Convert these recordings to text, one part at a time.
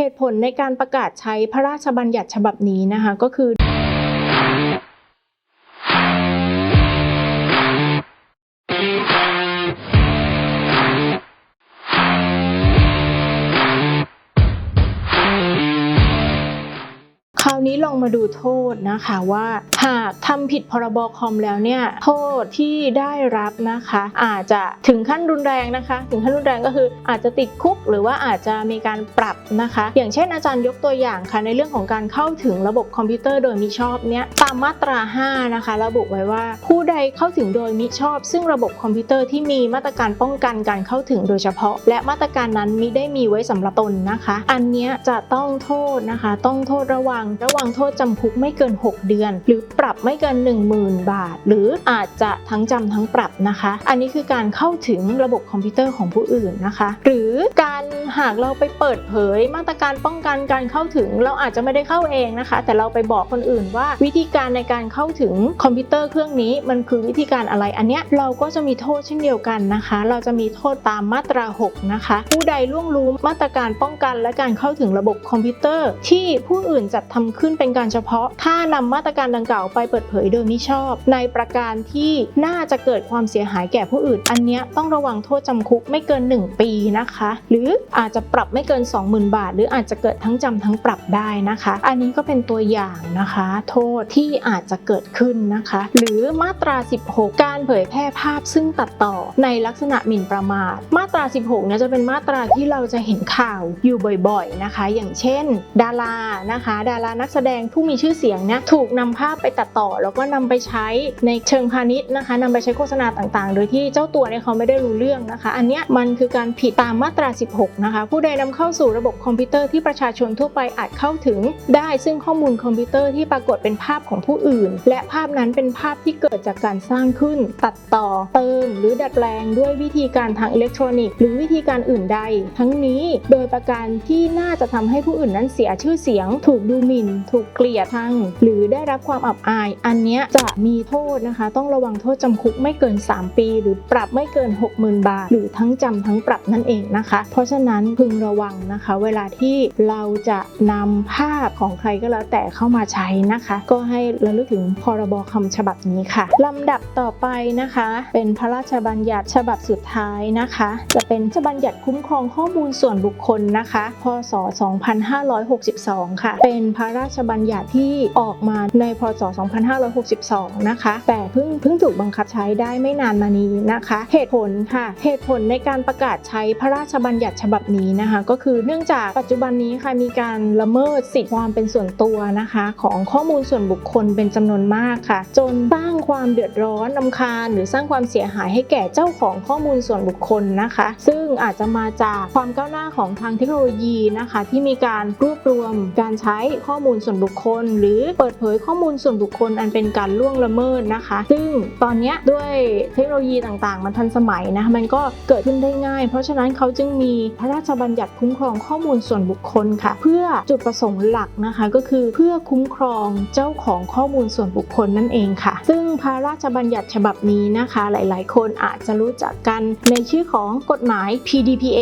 เหตุผลในการประกาศใช้พระราชบัญญัติฉบับนี้นะคะก็คือ นี้ลองมาดูโทษนะคะว่า หากทำผิดพรบคอมแล้วเนี่ยโทษที่ได้รับนะคะ อาจจะถึงขั้นรุนแรงนะคะ ถึงขั้นรุนแรงก็คืออาจจะติดคุกหรือว่าอาจจะมีการปรับนะคะ อย่างเช่นอาจารย์ยกตัวอย่างค่ะในเรื่องของการเข้าถึงระบบคอมพิวเตอร์โดยมิชอบเนี่ยตามมาตรา 5 นะคะ ระบุไว้ว่า ผู้ใดเข้าถึงโดยมิชอบ ซึ่งระบบคอมพิวเตอร์ที่มีมาตรการป้องกันการเข้าถึงโดยเฉพาะ และมาตรการนั้นมิได้มีไว้สำหรับตนนะคะ อันเนี้ยจะต้องโทษนะคะ ต้องโทษระวังระวังวางโทษจำคุกไม่เกิน 6 เดือน หรือปรับไม่เกิน 10,000 บาท หรืออาจจะทั้งจำทั้งปรับนะคะ อันนี้คือการเข้าถึงระบบคอมพิวเตอร์ของผู้อื่นนะคะ หรือการหากเราไปเปิดเผย มาตรการป้องกันการเข้าถึงเราอาจจะไม่ได้เข้าเองนะคะ แต่เราไปบอกคนอื่นว่าวิธีการในการเข้าถึงคอมพิวเตอร์เครื่องนี้มันคือวิธีการอะไรอันเนี้ยเราก็จะมีโทษเช่นเดียวกันนะคะ เราจะมีโทษตามมาตรา 6 นะคะ ผู้ใดล่วงรู้มาตรการป้องกัน และการเข้าถึงระบบคอมพิวเตอร์ ที่ผู้อื่นจัดทำขึ้นเป็นการเฉพาะ ถ้านำมาตรการดังกล่าวไปเปิดเผยโดยมิชอบ ในประการที่น่าจะเกิดความเสียหายแก่ผู้อื่น อันนี้ต้องระวังโทษจำคุกไม่เกิน 1 ปีนะคะ หรืออาจจะปรับไม่เกิน 20,000 บาท หรืออาจจะเกิดทั้งจำทั้งปรับได้นะคะ อันนี้ก็เป็นตัวอย่างนะคะ โทษที่อาจจะเกิดขึ้นนะคะ หรือมาตรา 16 การเผยแพร่ภาพซึ่งตัดต่อในลักษณะหมิ่นประมาท มาตรา 16เนี่ยจะเป็นมาตราที่เราจะเห็นข่าวอยู่บ่อยๆนะคะ อย่างเช่น ดารานะคะ ดารานักแสสดงผู้มีชื่อเสียงเนี่ยถูกนำภาพไปตัดต่อ แล้วก็นำไปใช้ในเชิงพาณิชย์นะคะนำไปใช้โฆษณาต่างๆ โดยที่เจ้าตัวเนี่ยเขาไม่ได้รู้เรื่องนะคะ อันเนี้ยมันคือการผิดตามมาตรา 16 นะคะ ผู้ใดนำเข้าสู่ระบบคอมพิวเตอร์ที่ประชาชนทั่วไปอาจเข้าถึง ได้ซึ่งข้อมูลคอมพิวเตอร์ที่ปรากฏเป็นภาพของผู้อื่น และภาพนั้นเป็นภาพที่เกิดจากการสร้างขึ้น ตัดต่อ เติม หรือดัดแปลงด้วยวิธีการทางอิเล็กทรอนิกส์หรือวิธีการอื่นใด ทั้งนี้โดยประการที่น่าจะทำให้ผู้อื่นนั้นเสียชื่อเสียง ถูกดูหมิ่นถูกเกลียดทังหรือได้รับความอับอาย อันนี้จะมีโทษนะคะ ต้องระวังโทษจำคุกไม่เกิน 3 ปี หรือปรับไม่เกิน 60,000 บาท หรือทั้งจำทั้งปรับนั่นเองนะคะ เพราะฉะนั้นพึงระวังนะคะ เวลาที่เราจะนำภาพของใครก็แล้วแต่เข้ามาใช้นะคะ ก็ให้ระลึกถึงพรบคำฉบับนี้ค่ะลำดับต่อไปนะคะ เป็นพระราชบัญญัติฉบับสุดท้ายนะคะ จะเป็นพระราชบัญญัติคุ้มครองข้อมูลส่วนบุคคลนะคะ พศ 2562 ค่ะ เป็นพระราราชบัญญัติที่ออกมาในพศ 2562 นะคะ แต่เพิ่งเพิ่งถูกบังคับใช้ได้ไม่นานมานี้นะคะ เหตุผลค่ะ เหตุผลในการประกาศใช้พระราชบัญญัติฉบับนี้นะคะ ก็คือเนื่องจากปัจจุบันนี้ค่ะมีการละเมิดสิทธิความเป็นส่วนตัวนะคะ ของข้อมูลส่วนบุคคลเป็นจำนวนมากค่ะ จนสร้างความเดือดร้อนนำคาญ หรือสร้างความเสียหายให้แก่เจ้าของข้อมูลส่วนบุคคลนะคะ ซึ่งอาจจะมาจากความก้าวหน้าของทางเทคโนโลยีนะคะ ที่มีการรวบรวมการใช้ข้อมูลส่วนบุคคล หรือเปิดเผยข้อมูลส่วนบุคคลอันเป็นการล่วงละเมิดนะคะ ซึ่งตอนนี้ด้วยเทคโนโลยีต่างๆ มันทันสมัยนะมันก็เกิดขึ้นได้ง่าย เพราะฉะนั้นเขาจึงมีพระราชบัญญัติคุ้มครองข้อมูลส่วนบุคคลค่ะ เพื่อจุดประสงค์หลักนะคะ ก็คือเพื่อคุ้มครองเจ้าของข้อมูลส่วนบุคคลนั่นเองค่ะ ซึ่งพระราชบัญญัติฉบับนี้นะคะ หลายๆ คนอาจจะรู้จักกันในชื่อของกฎหมาย PDPA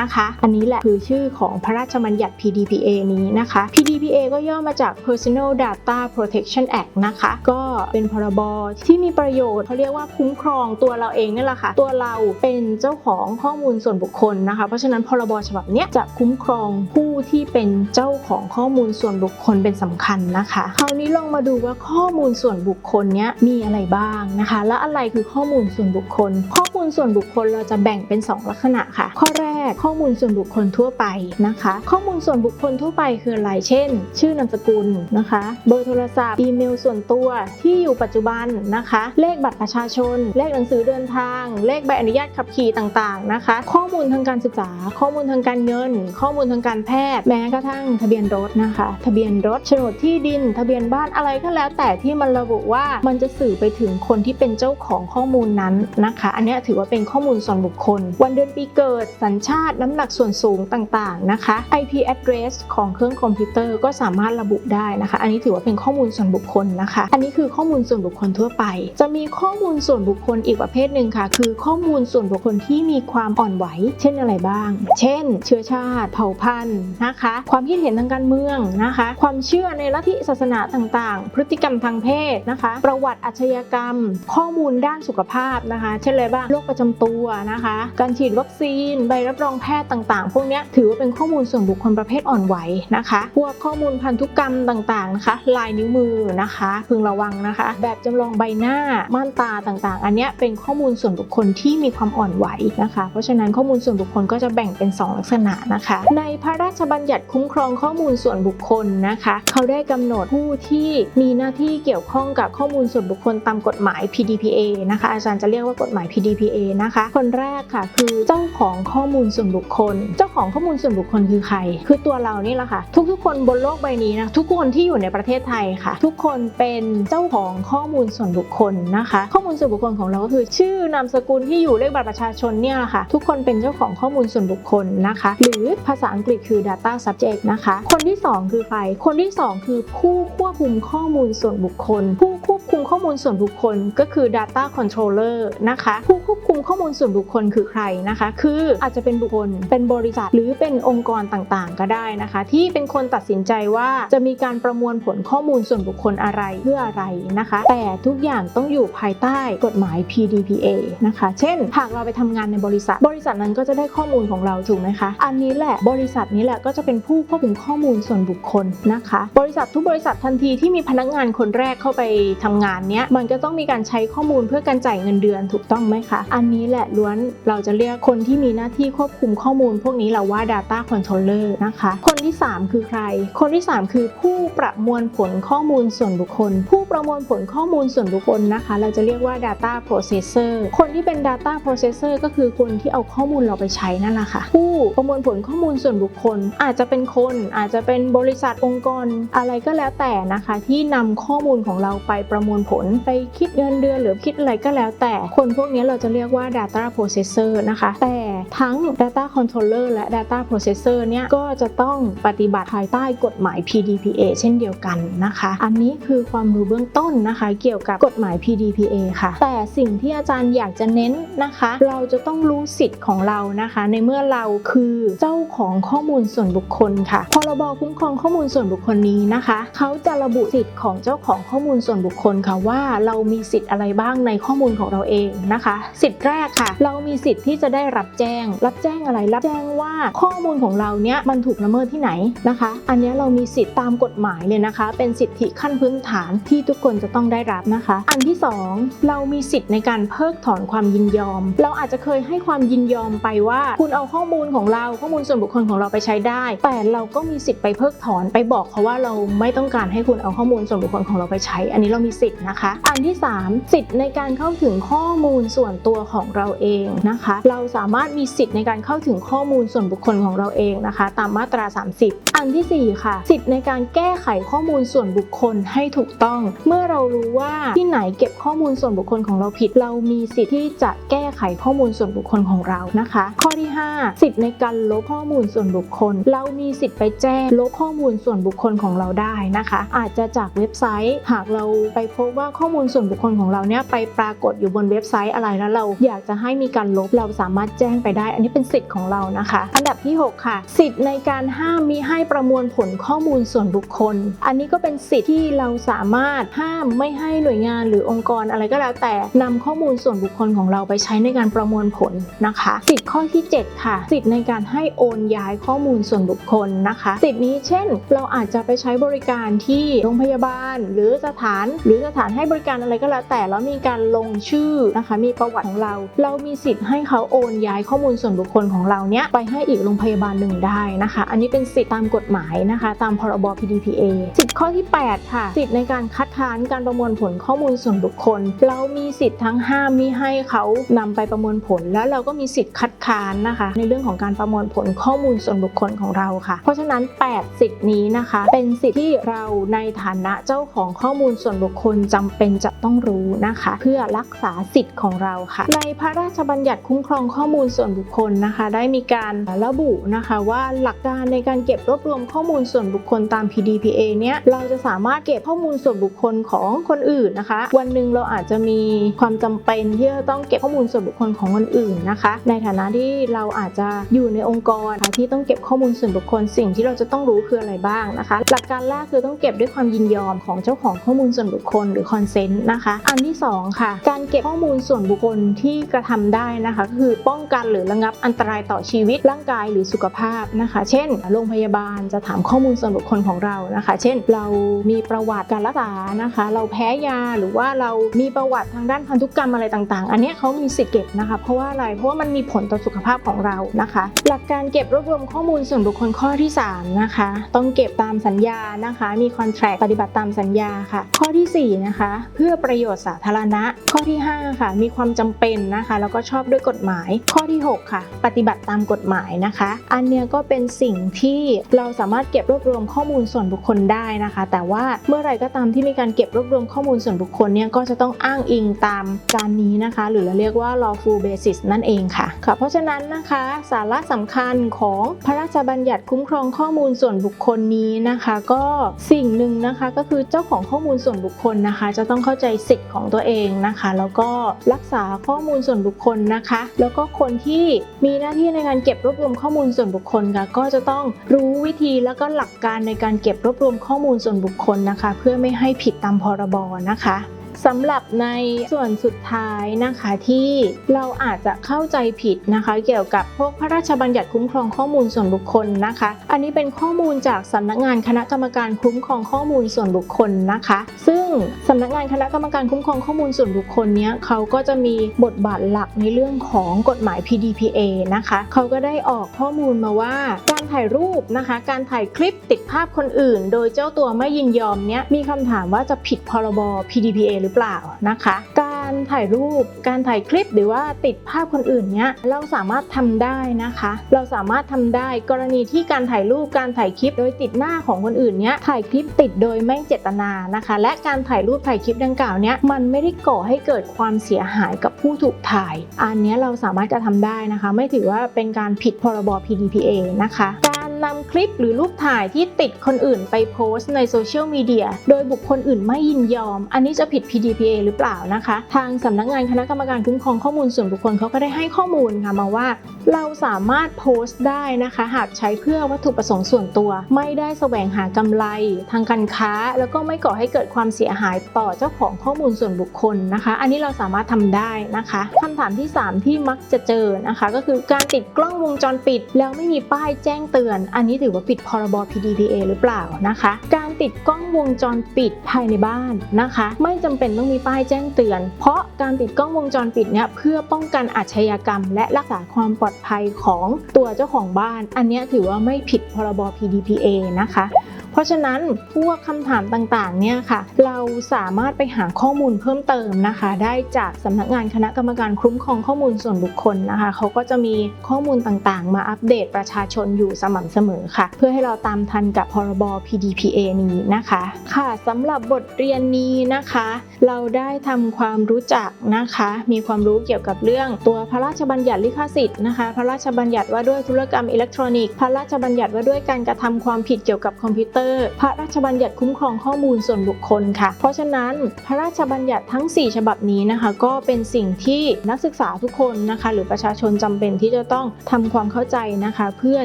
นะคะ อันนี้แหละคือชื่อของพระราชบัญญัติ PDPA นี้นะคะ PDPA ก็ย่อมาจาก Personal Data Protection Act นะคะ ก็เป็นพรบที่มีประโยชน์เขาเรียกว่าคุ้มครองตัวเราเองนี่แหละค่ะ ตัวเราเป็นเจ้าของข้อมูลส่วนบุคคลนะคะ เพราะฉะนั้นพรบฉบับนี้จะคุ้มครองผู้ที่เป็นเจ้าของข้อมูลส่วนบุคคลเป็นสำคัญนะคะ คราวนี้ลองมาดูว่าข้อมูลส่วนบุคคลเนี้ยมีอะไรบ้างนะคะ และอะไรคือข้อมูลส่วนบุคคล ข้อมูลส่วนบุคคลเราจะแบ่งเป็น 2 ลักษณะค่ะ ข้อแรกข้อมูลส่วนบุคคลทั่วไปนะคะ ข้อมูลส่วนบุคคลทั่วไปคืออะไรเช่น ชื่อนามสกุลนะคะ เบอร์โทรศัพท์ อีเมลส่วนตัวที่อยู่ปัจจุบันนะคะ เลขบัตรประชาชน เลขหนังสือเดินทาง เลขใบอนุญาตขับขี่ต่างๆนะคะ ข้อมูลทางการศึกษา ข้อมูลทางการเงิน ข้อมูลทางการแพทย์ แม้กระทั่งทะเบียนรถนะคะ ทะเบียนรถโฉนดที่ดิน ทะเบียนบ้านอะไรก็แล้วแต่ที่มันระบุว่ามันจะสื่อไปถึงคนที่เป็นเจ้าของข้อมูลนั้นนะคะ อันนี้ถือว่าเป็นข้อมูลส่วนบุคคล วันเดือนปีเกิด สัญชาติ น้ำหนักส่วนสูงต่างๆนะคะ IP address ของเครื่องคอมพิวเตอร์ก็สามารถระบุได้นะคะ อันนี้ถือว่าเป็นข้อมูลส่วนบุคคลนะคะ อันนี้คือข้อมูลส่วนบุคคลทั่วไป จะมีข้อมูลส่วนบุคคลอีกประเภทหนึ่งค่ะ คือข้อมูลส่วนบุคคลที่มีความอ่อนไหว เช่นอะไรบ้าง เช่น เชื้อชาติ เผ่าพันธุ์นะคะ ความคิดเห็นทางการเมืองนะคะ ความเชื่อในลัทธิศาสนาต่างๆ พฤติกรรมทางเพศนะคะ ประวัติอาชญากรรม ข้อมูลด้านสุขภาพนะคะ เช่นอะไรบ้าง โรคประจำตัวนะคะ การฉีดวัคซีน ใบรับรองแพทย์ต่างๆ พวกนี้ถือว่าเป็นข้อมูลส่วนบุคคลประเภทอ่อนไหวนะคะ พวกข้อมูลพันธุกรรมต่างๆนะคะ ลายนิ้วมือนะคะ พึงระวังนะคะ แบบจำลองใบหน้าม่านตาต่างๆ อันนี้เป็นข้อมูลส่วนบุคคลที่มีความอ่อนไหวนะคะ เพราะฉะนั้นข้อมูลส่วนบุคคลก็จะแบ่งเป็น 2 ลักษณะนะคะ ในพระราชบัญญัติคุ้มครองข้อมูลส่วนบุคคลนะคะ เขาได้กำหนดผู้ที่มีหน้าที่เกี่ยวข้องกับข้อมูลส่วนบุคคลตามกฎหมาย PDPA นะคะ อาจารย์จะเรียกว่ากฎหมาย PDPA นะคะ คนแรกค่ะ คือเจ้าของข้อมูลส่วนบุคคล เจ้าของข้อมูลส่วนบุคคลคือใคร คือตัวเรานี่แหละค่ะ ทุกๆ คนบนโลกใบนี้นะทุกคนที่อยู่ในประเทศไทยค่ะ ทุกคนเป็นเจ้าของข้อมูลส่วนบุคคลนะคะ ข้อมูลส่วนบุคคลของเราก็คือ ชื่อนามสกุลที่อยู่เลขบัตรประชาชนเนี่ยแหละค่ะ ทุกคนเป็นเจ้าของข้อมูลส่วนบุคคลนะคะ หรือภาษาอังกฤษคือ data subject นะคะ คนที่ 2 คือใคร คนที่ 2 คือผู้ควบคุมข้อมูลส่วนบุคคล ผู้ควบคุมข้อมูลส่วนบุคคลก็คือ data controller นะคะ ผู้ควบ มข้อมูลส่วนบุคคลคือใครนะคะ คืออาจจะเป็นบุคคล เป็นบริษัท หรือเป็นองค์กรต่างๆ ก็ได้นะคะ ที่เป็นคนตัดสินใจว่าจะมีการประมวลผลข้อมูลส่วนบุคคลอะไรเพื่ออะไรนะคะ แต่ทุกอย่างต้องอยู่ภายใต้กฎหมาย PDPA นะคะ เช่น หากเราไปทำงานในบริษัท บริษัทนั้นก็จะได้ข้อมูลของเราถูกไหมคะ อันนี้แหละบริษัทนี้แหละก็จะเป็นผู้ควบคุมข้อมูลส่วนบุคคลนะคะ บริษัททุกบริษัททันทีที่มีพนักงานคนแรกเข้าไปทำงานเนี้ยมันก็ต้องมีการใช้ข้อมูลเพื่อการจ่ายเงินเดือนถูกต้องไหมคะอันนี้แหละล้วนเราจะเรียกคนที่มีหน้าที่ควบคุมข้อมูล พวกนี้เราว่า data controller นะคะ คนที่ 3 คือใคร คนที่ 3 คือผู้ประมวลผลข้อมูลส่วนบุคคล ผู้ประมวลผลข้อมูลส่วนบุคคลนะคะ เราจะเรียกว่า data processor คนที่เป็น data processor ก็คือคนที่เอาข้อมูลเราไปใช้นั่นแหละค่ะ ผู้ประมวลผลข้อมูลส่วนบุคคล อาจจะเป็นคน อาจจะเป็นบริษัทองค์กร อะไรก็แล้วแต่นะคะ ที่นำข้อมูลของเราไปประมวลผล ไปคิดเงินเดือนหรือคิดอะไรก็แล้วแต่ คนพวกนี้เราจะเรียกว่า่า data processor นะคะ แต่ ทั้ง data controller และ data processor เนี่ยก็จะต้องปฏิบัติภายใต้กฎหมาย PDPA เช่นเดียวกันนะคะ อันนี้คือความรู้เบื้องต้นนะคะ เกี่ยวกับกฎหมาย PDPA ค่ะ แต่สิ่งที่อาจารย์อยากจะเน้นนะคะ เราจะต้องรู้สิทธิ์ของเรานะคะ ในเมื่อเราคือเจ้าของข้อมูลส่วนบุคคลค่ะพรบคุ้มครองข้อมูลส่วนบุคคลนี้นะคะเขาจะระบุสิทธิ์ของเจ้าของข้อมูลส่วนบุคคลค่ะว่าเรามีสิทธิ์อะไรบ้างในข้อมูลของเราเองนะคะ สิทธิ์แรกค่ะ เรามีสิทธิ์ที่จะได้รับแจ้งรับแจ้งอะไรรับแจ้งว่าข้อมูลของเราเนี้ยมันถูกละเมิดที่ไหนนะคะ อันนี้เรามีสิทธิ์ตามกฎหมายเลยนะคะ เป็นสิทธิขั้นพื้นฐานที่ทุกคนจะต้องได้รับนะคะ อันที่สองเรามีสิทธิ์ในการเพิกถอนความยินยอม เราอาจจะเคยให้ความยินยอมไปว่า คุณเอาข้อมูลของเราข้อมูลส่วนบุคคลของเราไปใช้ได้ แต่เราก็มีสิทธิ์ไปเพิกถอนไปบอกเขาว่าเราไม่ต้องการให้คุณเอาข้อมูลส่วนบุคคลของเราไปใช้ อันนี้เรามีสิทธิ์นะคะ อันที่สามสิทธิ์ในการเข้าถึงข้อมูลส่วนตัวของเราเองนะคะ เราสามารถมีสิทธิ์ในการเข้าถึงข้อมูลส่วนบุคคลของเราเองนะคะ ตามมาตรา 30 อันที่สี่ค่ะ สิทธิ์ในการแก้ไขข้อมูลส่วนบุคคลให้ถูกต้อง เมื่อเรารู้ว่าที่ไหนเก็บข้อมูลส่วนบุคคลของเราผิด เรามีสิทธิ์ที่จะแก้ไขข้อมูลส่วนบุคคลของเรานะคะ ข้อที่ 5 สิทธิ์ในการลบข้อมูลส่วนบุคคล เรามีสิทธิ์ไปแจ้งลบข้อมูลส่วนบุคคลของเราได้นะคะ อาจจะจากเว็บไซต์ หากเราไปพบว่าข้อมูลส่วนบุคคลของเราเนี่ยไปปรากฏอยู่บนเว็บไซต์อะไรแล้วเราอยากจะให้มีการลบเราสามารถแจ้งไปได้ อันนี้เป็นสิทธิ์ของเรานะคะ อันดับที่ 6 ค่ะ สิทธิ์ในการห้ามมิให้ประมวลผลข้อมูลส่วนบุคคล อันนี้ก็เป็นสิทธิ์ที่เราสามารถห้ามไม่ให้หน่วยงานหรือองค์กรอะไรก็แล้วแต่นำข้อมูลส่วนบุคคลของเราไปใช้ในการประมวลผลนะคะ สิทธิ์ข้อที่ 7 ค่ะ สิทธิ์ในการให้โอนย้ายข้อมูลส่วนบุคคลนะคะ สิทธิ์นี้เช่น เราอาจจะไปใช้บริการที่โรงพยาบาล หรือสถาน หรือสถานให้บริการอะไรก็แล้วแต่แล้วมีการลงชื่อนะคะ มีประวัติของเรา เรามีสิทธิ์ให้เขาโอนย้ายข้อมูลส่วนบุคคลของเราเนี้ยไปให้อีกโรงพยาบาลหนึ่งได้นะคะ อันนี้เป็นสิทธิตามกฎหมายนะคะ ตามพรบ PDPA สิทธิ์ข้อที่ 8 ค่ะ สิทธิในการคัดค้านการประมวลผลข้อมูลส่วนบุคคล เรามีสิทธิ์ทั้งห้ามมิให้เขานำไปประมวลผล แล้วเราก็มีสิทธิ์คัดค้านนะคะ ในเรื่องของการประมวลผลข้อมูลส่วนบุคคลของเราค่ะ เพราะฉะนั้น 8 สิทธินี้นะคะ เป็นสิทธิที่เราในฐานะเจ้าของข้อมูลส่วนบุคคลจำเป็นจะต้องรู้นะคะ เพื่อรักษาสิทธิ์ของเราค่ะ ในพระราชบัญญัติคุ้มครองข้อมูลส่วนวนบุคคลนะคะ ได้มีการระบุนะคะว่าหลักการในการเก็บรวบรวมข้อมูลส่วนบุคคลตาม PDPA เนี้ยเราจะสามารถเก็บข้อมูลส่วนบุคคลของคนอื่นนะคะ วันหนึ่งเราอาจจะมีความจำเป็นที่จะต้องเก็บข้อมูลส่วนบุคคลของคนอื่นนะคะ ในฐานะที่เราอาจจะอยู่ในองค์กรค่ะที่ต้องเก็บข้อมูลส่วนบุคคลสิ่งที่เราจะต้องรู้คืออะไรบ้างนะคะ หลักการแรกคือต้องเก็บด้วยความยินยอมของเจ้าของข้อมูลส่วนบุคคลหรือคอนเซนต์นะคะ อันที่สองค่ะ การเก็บข้อมูลส่วนบุคคลที่กระทำได้นะคะ ก็คือป้องกันหรือระงับอันตรายต่อชีวิตร่างกายหรือสุขภาพนะคะ เช่น โรงพยาบาลจะถามข้อมูลส่วนบุคคลของเรานะคะ เช่น เรามีประวัติการรักษานะคะ เราแพ้ยาหรือว่าเรามีประวัติทางด้านพันธุกรรมอะไรต่างๆ อันนี้เขามีสิทธิ์เก็บนะคะ เพราะว่าอะไร เพราะว่ามันมีผลต่อสุขภาพของเรานะคะ หลักการเก็บรวบรวมข้อมูลส่วนบุคคลข้อที่สามนะคะ ต้องเก็บตามสัญญานะคะ มีคอนแทรคปฏิบัติตามสัญญาค่ะ ข้อทีสี่4 นะคะ เพื่อประโยชน์สาธารณะ ข้อที่ 5 ค่ะ มีความจำเป็นนะคะ แล้วก็ชอบด้วยกฎหมาย ข้อที่6 ค่ะ ปฏิบัติตามกฎหมายนะคะ อันเนี้ยก็เป็นสิ่งที่เราสามารถเก็บรวบรวมข้อมูลส่วนบุคคลได้นะคะ แต่ว่าเมื่อไรก็ตามที่มีการเก็บรวบรวมข้อมูลส่วนบุคคลเนี่ยก็จะต้องอ้างอิงตามการนี้นะคะ หรือเราเรียกว่า lawful basis นั่นเองค่ะค่ะ เพราะฉะนั้นนะคะสาระสำคัญของพระราชบัญญัติคุ้มครองข้อมูลส่วนบุคคลนี้นะคะ ก็สิ่งหนึ่งนะคะก็คือเจ้าของข้อมูลส่วนบุคคลนะคะ จะต้องเข้าใจสิทธิ์ของตัวเองนะคะ แล้วก็รักษาข้อมูลส่วนบุคคลนะคะ แล้วก็คนที่มีหน้าที่ในการเก็บรวบรวมข้อมูลส่วนบุคคลค่ะก็จะต้องรู้วิธีแล้วก็หลักการในการเก็บรวบรวมข้อมูลส่วนบุคคลนะคะ เพื่อไม่ให้ผิดตามพรบนะคะ สำหรับในส่วนสุดท้ายนะคะที่เราอาจจะเข้าใจผิดนะคะ เกี่ยวกับพวกพระราชบัญญัติคุ้มครองข้อมูลส่วนบุคคลนะคะ อันนี้เป็นข้อมูลจากสำนักงานคณะกรรมการคุ้มครองข้อมูลส่วนบุคคลนะคะ ซึ่งสำนักงานคณะกรรมการคุ้มครองข้อมูลส่วนบุคคลเนี้ยเขาก็จะมีบทบาทหลักในเรื่องของกฎหมาย PDPA นะคะเขาก็ได้ออกข้อมูลมาว่า การถ่ายรูปนะคะ การถ่ายคลิปติดภาพคนอื่น โดยเจ้าตัวไม่ยินยอมเนี้ยมีคำถามว่าจะผิดพรบ PDPA หรือเปล่านะคะ การถ่ายรูปการถ่ายคลิปหรือว่าติดภาพคนอื่นเนี้ยเราสามารถทำได้นะคะ เราสามารถทำได้กรณีที่การถ่ายรูปการถ่ายคลิป โดยติดหน้าของคนอื่นเนี้ยถ่ายคลิปติดโดยไม่เจตนานะคะ และการถ่ายรูปถ่ายคลิปดังกล่าวเนี้ยมันไม่ได้ก่อให้เกิดความเสียหายกับผู้ถูกถ่าย อันนี้เราสามารถกระทำได้นะคะ ไม่ถือว่าเป็นการผิดพรบ PDPA นะคะ นำคลิปหรือรูปถ่ายที่ติดคนอื่นไปโพสต์ในโซเชียลมีเดียโดยบุคคลอื่นไม่ยินยอม อันนี้จะผิด PDPA หรือเปล่านะคะ ทางสำนักงานคณะกรรมการคุ้มครองข้อมูลส่วนบุคคลเขาก็ได้ให้ข้อมูลค่ะมาว่า เราสามารถโพสต์ได้นะคะ หากใช้เพื่อวัตถุประสงค์ส่วนตัว ไม่ได้แสวงหากำไร ทางการค้า แล้วก็ไม่ก่อให้เกิดความเสียหายต่อเจ้าของข้อมูลส่วนบุคคลนะคะ อันนี้เราสามารถทำได้นะคะคำถามที่ 3 ที่มักจะเจอนะคะ ก็คือการติดกล้องวงจรปิด แล้วไม่มีป้ายแจ้งเตือนอันนี้ถือว่าผิดพรบ PDPA หรือเปล่านะคะ การติดกล้องวงจรปิดภายในบ้านนะคะ ไม่จำเป็นต้องมีป้ายแจ้งเตือน เพราะการติดกล้องวงจรปิดเนี่ยเพื่อป้องกันอาชญากรรม และรักษาความปลอดภัยของตัวเจ้าของบ้าน อันนี้ถือว่าไม่ผิดพรบ PDPA นะคะ เพราะฉะนั้นพวกคำถามต่างๆเนี่ยค่ะ เราสามารถไปหาข้อมูลเพิ่มเติมนะคะ ได้จากสำนักงานคณะกรรมการคุ้มครองข้อมูลส่วนบุคคลนะคะ เขาก็จะมีข้อมูลต่างๆ มาอัปเดตประชาชนอยู่สม่ำเสมอค่ะ เพื่อให้เราตามทันกับพรบ PDPA นี้นะคะค่ะสำหรับบทเรียนนี้นะคะ เราได้ทำความรู้จักนะคะ มีความรู้เกี่ยวกับเรื่องตัวพระราชบัญญัติลิขสิทธิ์นะคะ พระราชบัญญัติว่าด้วยธุรกรรมอิเล็กทรอนิกส์ พระราชบัญญัติว่าด้วยการกระทำความผิดเกี่ยวกับคอมพิวเตอร์พระราชบัญญัติคุ้มครองข้อมูลส่วนบุคคลค่ะ เพราะฉะนั้นพระราชบัญญัติทั้ง 4 ฉบับนี้นะคะ ก็เป็นสิ่งที่นักศึกษาทุกคนนะคะ หรือประชาชนจำเป็นที่จะต้องทำความเข้าใจนะคะ เพื่อ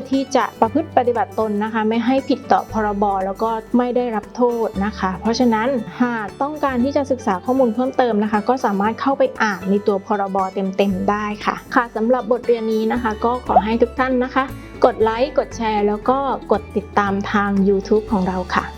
ที่จะประพฤติปฏิบัติตนนะคะ ไม่ให้ผิดต่อพรบแล้วก็ไม่ได้รับโทษนะคะ เพราะฉะนั้นหากต้องการที่จะศึกษาข้อมูลเพิ่มเติมนะคะ ก็สามารถเข้าไปอ่านในตัวพรบเต็มๆได้ค่ะ ค่ะสำหรับบทเรียนนี้นะคะ ก็ขอให้ทุกท่านนะคะ กดไลค์ กดแชร์ แล้วก็กดติดตามทาง YouTube ของเราค่ะ